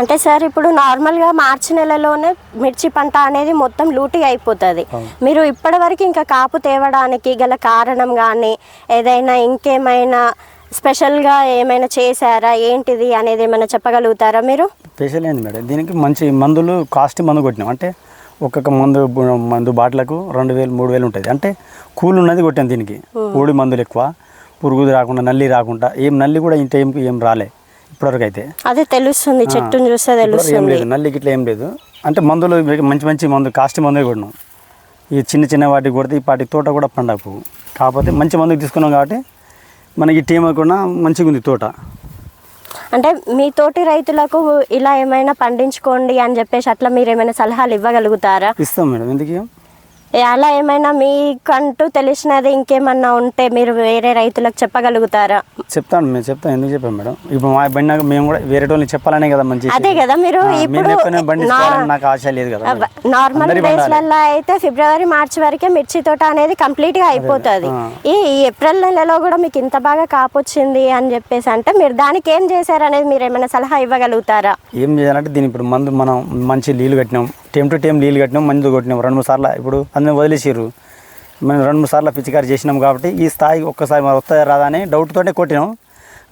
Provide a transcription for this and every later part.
అంటే సార్ ఇప్పుడు నార్మల్గా మార్చి నెలలోనే మిర్చి పంట అనేది మొత్తం లూటీ అయిపోతుంది. మీరు ఇప్పటివరకు ఇంకా కాపు తేవడానికి గల కారణం కానీ ఏదైనా ఇంకేమైనా స్పెషల్గా ఏమైనా చేశారా? ఏంటిది అనేది ఏమైనా చెప్పగలుగుతారా మీరు? స్పెషల్ ఏంది మేడం? దీనికి మంచి మందులు కాస్ట్ మందు కొట్టినాం. అంటే ఒక్కొక్క మందు మందు బాటిలకు రెండు వేలు మూడు వేలు ఉంటుంది. అంటే కూల్ ఉన్నది కొట్టాం దీనికి. ఊడి మందులు ఎక్కువ పురుగుది రాకుండా నల్లి రాకుండా ఏం నల్లి కూడా ఇంత ఏం ఏం రాలే. ఇప్పటివరకు అయితే అదే తెలుస్తుంది చెట్టును చూస్తే ఇప్పటివరకు ఏం తెలుస్తుంది. లేదు నల్లికి ఇట్లా ఏం లేదు. అంటే మందులు మంచి మంచి మందు కాస్ట్ మందే కొట్టినాం ఈ చిన్న చిన్న వాటికి కొడితే ఈ పాటి తోట కూడా పువ్వు కాకపోతే మంచి మందుకు తీసుకున్నాం కాబట్టి మనకి టీం కూడా మంచిగా ఉంది తోట. అంటే మీ తోటి రైతులకు ఇలా ఏమైనా పండించుకోండి అని చెప్పేసి అట్లా మీరు ఏమైనా సలహాలు ఇవ్వగలుగుతారా? ఇస్తాం మేడం. ఎందుకు అలా ఏమైనా మీకంటూ తెలిసినది ఇంకేమన్నా ఉంటే మీరు వేరే రైతులకు చెప్పగలుగుతారా? చెప్తాను మేము చెప్తాం ఎందుకు చెప్పాం మేడం? ఇప్పుడు మా బండి నాకు మేము కూడా వేరే వాళ్ళని చెప్పాలనే కదా మంచి అదే కదా మీరు ఇప్పుడు నాకు ఆశ లేదు కదా. నార్మల్. డేస్లలో అయితే ఫిబ్రవరి మార్చి వరకే మిర్చి తోట అనేది కంప్లీట్గా అయిపోతుంది. ఈ ఈ ఏప్రిల్ నెలలో కూడా మీకు ఇంత బాగా కాపొచ్చింది అని చెప్పేసి అంటే మీరు దానికి ఏం చేశారు అనేది మీరు ఏమైనా సలహా ఇవ్వగలుగుతారా? ఏం చేయాలంటే దీని ఇప్పుడు మందు మనం మంచి నీళ్ళు కట్టినాం. టైం టు టైం నీళ్ళు కట్టినాం మందులు కొట్టినాం రెండు మూడు సార్లు ఇప్పుడు అందరం వదిలేసారు మేము రెండు మూడు సార్లు పిచికారి చేసినాం కాబట్టి ఈ స్థాయి ఒక్కసారి మరి వస్తుందా రాదా అని డౌట్తోనే కొట్టినాం.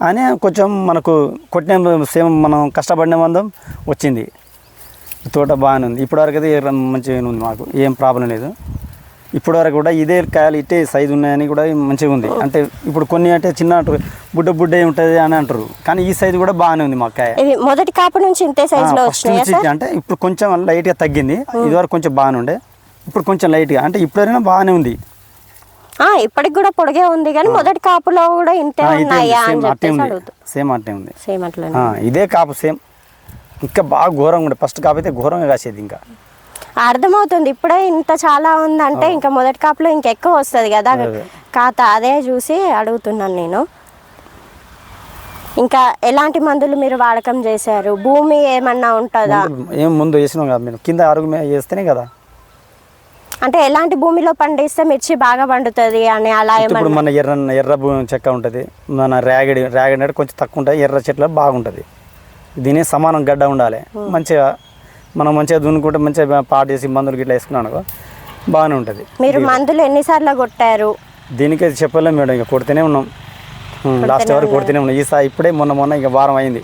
అని కొంచెం మనకు కొట్టిన సేమ్ మనం కష్టపడిన మందం వచ్చింది. తోట బాగానే ఉంది. ఇప్పటివరకు అయితే మంచిగా ఉంది మాకు ఏం ప్రాబ్లం లేదు. ఇప్పటివరకు కూడా ఇదే కాయలు ఇట్టే సైజు ఉన్నాయని కూడా మంచిగా ఉంది. అంటే ఇప్పుడు కొన్ని అంటే చిన్న అంటారు, బుడ్డ బుడ్డ ఉంటుంది అని అంటారు. కానీ ఈ సైజు కూడా బాగానే ఉంది మా కాయ. మొదటి కాపు నుంచి ఇంతే వచ్చినాయా అంటే ఇప్పుడు కొంచెం లైట్గా తగ్గింది. ఇదివరకు కొంచెం బాగానే ఉండే. ఇప్పుడు కొంచెం లైట్గా అంటే ఇప్పుడైనా బాగానే ఉంది. ఇప్పటికి కూడా పొడిగే ఉంది కానీ మొదటి కాపులో కూడా ఇంతే ఉన్నాయా అని సేమ్ అట్టే చెప్పేసి ఉంది. సేమ్ అట్టే ఉంది. సేమ్ అట్లనే ఆ, ఇదే కాపు సేమ్. ఇంకా బాగా ఘోరంగా ఉండే. ఫస్ట్ కాపు అయితే ఘోరంగా కాసేది ఇంకా. అర్థమవుతుంది. ఇప్పుడే ఇంత చాలా ఉందంటే ఇంకా మొదటి కాపులో ఇంకా ఎక్కువ వస్తుంది కదా. ఖాతా అదే చూసి అడుగుతున్నాను నేను. ఇంకా ఎలాంటి మందులు మీరు వాడకం చేశారు? భూమి ఏమన్నా ఉంటుందా? ఏం ముందు వేసినాం కదా మేము. కింద అరుగు మీద వేస్తేనే కదా. అంటే ఎలాంటి భూమిలో పండిస్తే మిర్చి బాగా పండుతుంది అని అలా ఇప్పుడు మన ఎర్ర ఎర్ర భూ- చెక్క ఉంటుంది. మన రేగడి రేగడి అంటే కొంచెం తక్కువ ఉంటుంది. ఎర్ర చెట్లు బాగుంటుంది. దీని సమానం గడ్డ ఉండాలి. మంచిగా మనం మంచిగా దున్నుకుంటే మంచిగా పాటు చేసి మందులు గిట్లా వేసుకున్నాను అనుకో, బాగానే ఉంటుంది. మీరు మందులు ఎన్నిసార్లు కొట్టారు? దీనికి చెప్పలేం మేడం ఇక కొడుతూనే ఉన్నాం. లాస్ట్ వరకు కొడుతూనే ఉన్నాం. ఈసారి ఇప్పుడే మొన్న మొన్న ఇక వారం అయింది.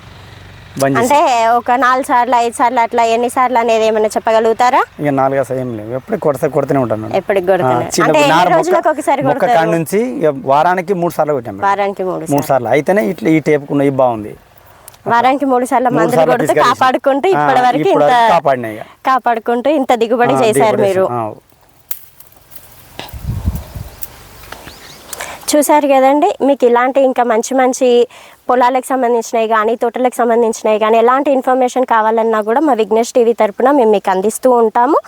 అంటే ఒక నాలుగు సార్లు ఐదు సార్లు అట్లా ఎన్నిసార్లు అనేది ఏమైనా చెప్పగలుగుతారా? ఇక నాలుగు ఏం లేవు. ఎప్పుడు కొడితే కొడుతూనే ఉంటాను. ఎప్పటికి ఎన్ని రోజులకు ఒకసారి కాడ నుంచి వారానికి మూడు సార్లు కొట్టాం మేడం. వారానికి మూడు మూడు సార్లు. అయితేనే ఇట్లా ఈ టేపుకున్న ఇవి బాగుంది. వారానికి మూడు సార్లు మందులు కొడుతూ. కాపాడుకుంటూ ఇప్పటి వరకు ఇంత. కాపాడుకుంటూ ఇంత దిగుబడి చేశారు మీరు ఆ, చూశారు కదండి మీకు ఇలాంటి ఇంకా మంచి మంచి పొలాలకు సంబంధించినవి కానీ తోటలకు సంబంధించినవి కానీ ఎలాంటి ఇన్ఫర్మేషన్ కావాలన్నా కూడా మా విఘ్నేష్ టీవీ తరపున మేము మీకు అందిస్తూ ఉంటాము.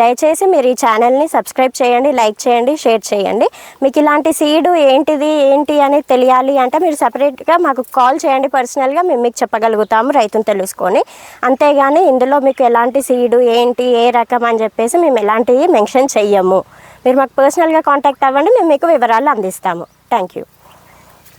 దయచేసి మీరు ఈ ఛానల్ని సబ్స్క్రైబ్ చేయండి లైక్ చేయండి షేర్ చేయండి. మీకు ఇలాంటి సీడు ఏంటిది ఏంటి అనేది తెలియాలి అంటే మీరు సపరేట్గా మాకు కాల్ చేయండి పర్సనల్గా మేము మీకు చెప్పగలుగుతాము రైతును తెలుసుకొని. అంతేగాని ఇందులో మీకు ఎలాంటి సీడు ఏంటి ఏ రకం అని చెప్పేసి మేము ఎలాంటివి మెన్షన్ చెయ్యము. మీరు మాకు పర్సనల్గా కాంటాక్ట్ అవ్వండి మేము మీకు వివరాలు అందిస్తాము. Thank you.